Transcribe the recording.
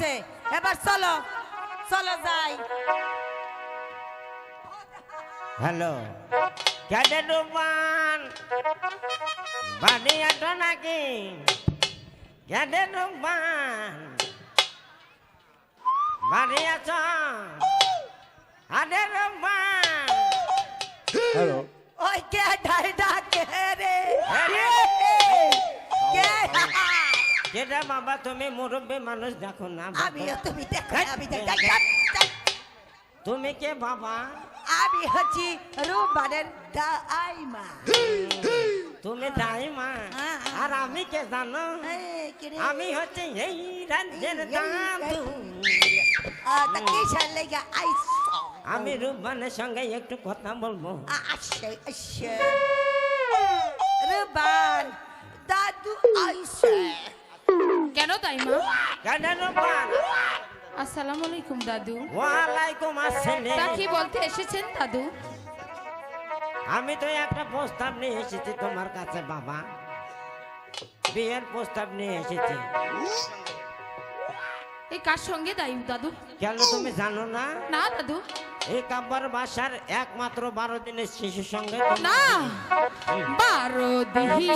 আছে। এবার চলো চলো যাই। হ্যালো কেন রূপান বাড়ি আটো নাকি? কেন রূপান বাড়ি আছো? আরে রূপান হ্যালো। ওই কে ডাই ডাকে রে। হ্যাঁ যেটা বাবা তুমি মুরব্বী মানুষ দেখো না তুমি দেখো আমি। দেখ- তুমি কে বাবা? আমি হচ্ছি রুবানের দাইমা। তুমি দাইমা। হ্যাঁ, হ্যাঁ। আর আমি কে জানো? আমি হচ্ছে এই রাজ্যের দাদু। আমি রূপবানের সঙ্গে একটু কথা বলব। রুবান দাদু আইসে তাই মা আসসালামু আলাইকুম দাদু। ওয়ালাইকুম আসসালাম তা কি বলতে এসেছেন দাদু? আমি তো একটা প্রস্তাব নিয়ে এসেছি তোমার কাছে বাবা। বিয়ের প্রস্তাব নিয়ে এসেছি। এই কার সঙ্গে দাই দাদু? কেন তুমি জানো না? না দাদু। এই কাব্বার বাসার একমাত্র বারো দিনের শিশুর সঙ্গে না বারো দিহি